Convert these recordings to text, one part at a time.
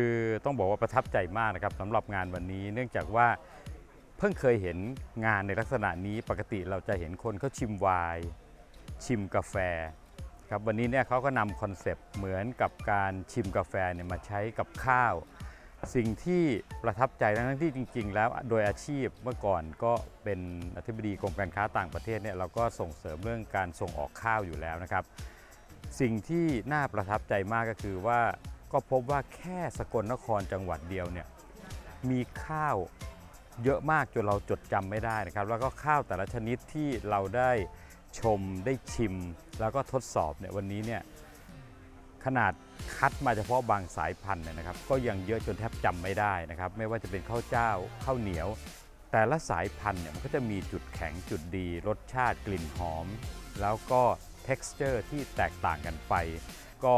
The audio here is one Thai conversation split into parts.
คือต้องบอกว่าประทับใจมากนะครับสำหรับงานวันนี้ เนื่องจากว่าเพิ่งเคยเห็นงานในลักษณะนี้ปกติเราจะเห็นคนเขาชิมไวน์ชิมกาแฟครับวันนี้เนี่ยเขาก็นำคอนเซปต์เหมือนกับการชิมกาแฟเนี่ยมาใช้กับข้าว สิ่งที่ประทับใจทั้งที่จริง ๆ แล้วโดยอาชีพเมื่อก่อนก็เป็นอธิบดีกรมการค้าต่างประเทศเนี่ยเราก็ส่งเสริมเรื่องการส่งออกข้าวอยู่แล้วนะครับ สิ่งที่น่าประทับใจมากก็คือว่า ก็พบว่าแค่สกลนครจังหวัดเดียวเนี่ยมีข้าวเยอะมากจนเราจดจำไม่ได้นะครับ แล้วก็ข้าวแต่ละชนิดที่เราได้ชมได้ชิม แล้วก็ทดสอบเนี่ยวันนี้เนี่ยขนาดคัดมาเฉพาะบางสายพันธุ์เนี่ยนะครับ ก็ยังเยอะจนแทบจำไม่ได้นะครับ ไม่ว่าจะเป็นข้าวเจ้าข้าวเหนียว แต่ละสายพันธุ์เนี่ยมันก็จะมีจุดแข็งจุดดี รสชาติกลิ่นหอม แล้วก็ texture ที่แตกต่างกันไป ก็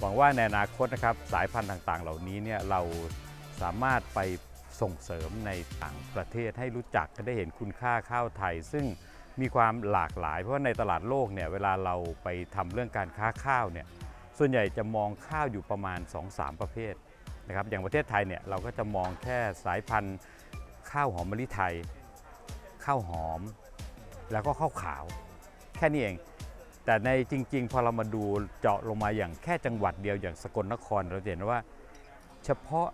หวังว่าในอนาคตนะครับสายพันธุ์ต่างๆ เหล่านี้เนี่ยเราสามารถไปส่งเสริมในต่างประเทศให้รู้จักได้เห็นคุณค่าข้าวไทย ซึ่งมีความหลากหลาย เพราะว่าในตลาดโลกเนี่ยเวลาเราไปทำเรื่องการค้าข้าวเนี่ยส่วนใหญ่จะมองข้าวอยู่ประมาณ 2-3 ประเภทนะครับอย่างประเทศไทยเนี่ยเราก็จะมองแค่สายพันธุ์ข้าวหอมมะลิไทย ข้าวหอม แล้วก็ข้าวขาว แค่นี้เอง แต่ในจริง ๆ พอเรามาดูเจาะลงมาอย่างแค่จังหวัดเดียวอย่างสกลนครเราเห็นว่า เฉพาะ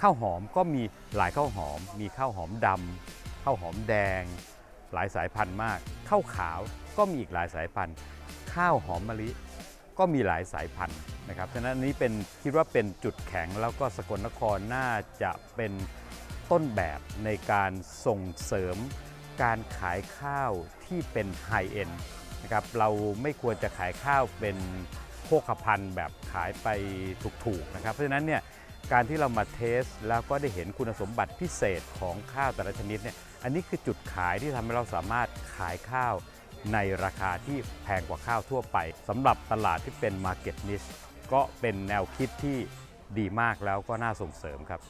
ข้าวหอมก็มีหลายข้าวหอม มีข้าวหอมดำข้าวหอมแดง หลายสายพันธุ์มากข้าวขาวก็มีอีกหลายสายพันธุ์ ข้าวหอมมะลิก็มีหลายสายพันธุ์นะครับฉะนั้นนนี้เป็นคิดว่าเป็นจุดแข็งแล้วก็สกลนครน่าจะเป็นต้นแบบในการส่งเสริมการขายข้าวที่เป็นไฮเอ็น นะครับเราไม่ควรจะขายข้าวเป็นโภคภัณฑ์แบบขายไปถูกๆนะครับเพราะฉะนั้นเนี่ยการที่เรามาเทสแล้วก็ได้เห็นคุณสมบัติพิเศษของข้าวแต่ละชนิดเนี่ยอันนี้คือจุดขายที่ทำให้เราสามารถขายข้าวในราคาที่แพงกว่าข้าวทั่วไปสำหรับตลาดที่เป็น Market Niche ก็เป็นแนวคิดที่ดีมากแล้วก็น่าส่งเสริมครับ